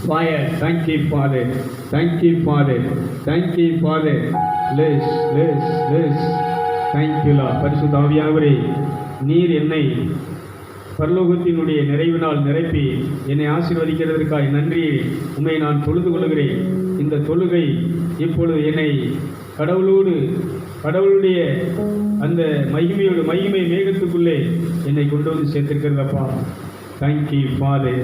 Fire. Thank you, Father. Thank you, Father. Thank you, Father. Bless, bless, bless. Thank you, Lord. பரிசுத்தாவியாவரே நீர் என்னை பரலோகத்தினுடைய நிறைவினால் நிரப்பி என்னை ஆசீர்வதிக்கிறதற்காக நன்றி உண்மை நான் தொழுது கொள்கிறேன் இந்த தொழுகை இப்பொழுது என்னை கடவுளோடு கடவுளுடைய அந்த மகிமையோடு மகிமை மேகத்துக்குள்ளே என்னை கொண்டு வந்து சேர்த்திருக்கிறதப்பா தேங்க்யூ ஃபாதர்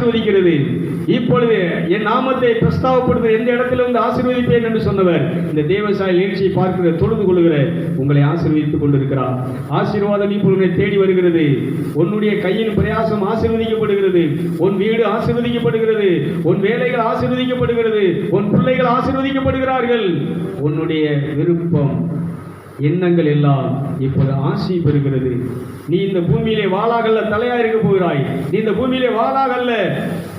ஆசீர்வதிக்கிறது. இப்பொழுது என் நாமத்தை பிரஸ்தாவப்படுத்த எந்த இடத்துல வந்து ஆசீர்வதிப்பேன் என்று சொன்னவர் இந்த தேவசாய நிகழ்ச்சியை பார்க்கிற தொழுது கொள்கிற உங்களை ஆசீர்வதித்துக் கொண்டிருக்கிறார். ஆசீர்வாதம் இப்பொழுது தேடி வருகிறது. உன்னுடைய கையின் பிரயாசம் ஆசீர்வதிக்கப்படுகிறது. உன் வீடு ஆசீர்வதிக்கப்படுகிறது. உன் வேலைகள் ஆசீர்வதிக்கப்படுகிறது. உன் பிள்ளைகள் ஆசீர்வதிக்கப்படுகிறார்கள். உன்னுடைய விருப்பம் எண்ணங்கள் எல்லாம் இப்போது ஆசி பெறுகிறது. நீ இந்த பூமியிலே வாளாகல்ல தலையா இருக்க போகிறாய். நீ இந்த பூமியிலே வாளாகல்ல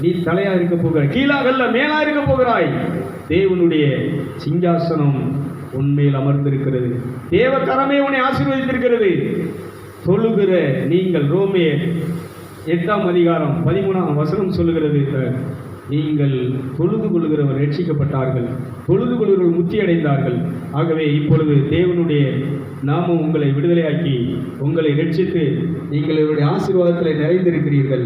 நீ தலையா இருக்க போகிறாய். கீழாகல்ல மேலா இருக்க போகிறாய். தேவனுடைய சிங்காசனம் உண்மையில் அமர்ந்திருக்கிறது. தேவ கரமே உன்னை ஆசீர்வதித்திருக்கிறது. சொல்லுகிற நீங்கள் ரோமே எட்டாம் அதிகாரம் பதிமூணாம் வசனம் சொல்லுகிறது. நீங்கள் தொழுது கொள்கிறவர் ரட்சிக்கப்பட்டார்கள். தொழுது கொள்கிறவர் முத்தி அடைந்தார்கள் ஆகவே இப்பொழுது தேவனுடைய நாமும் உங்களை விடுதலையாக்கி உங்களை ரட்சித்து நீங்கள் இவருடைய ஆசீர்வாதத்தில் நிறைந்திருக்கிறீர்கள்.